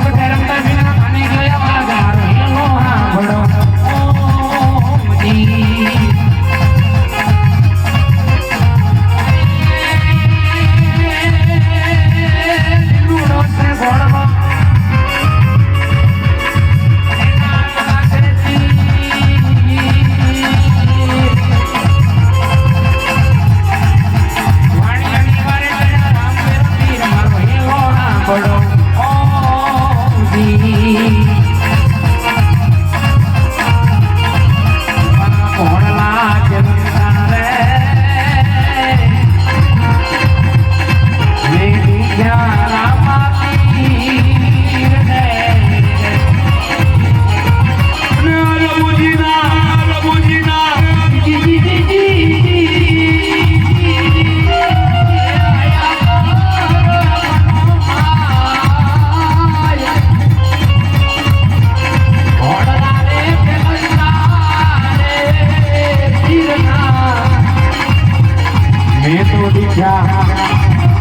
அவங்க திறமை be મેં તો દીધા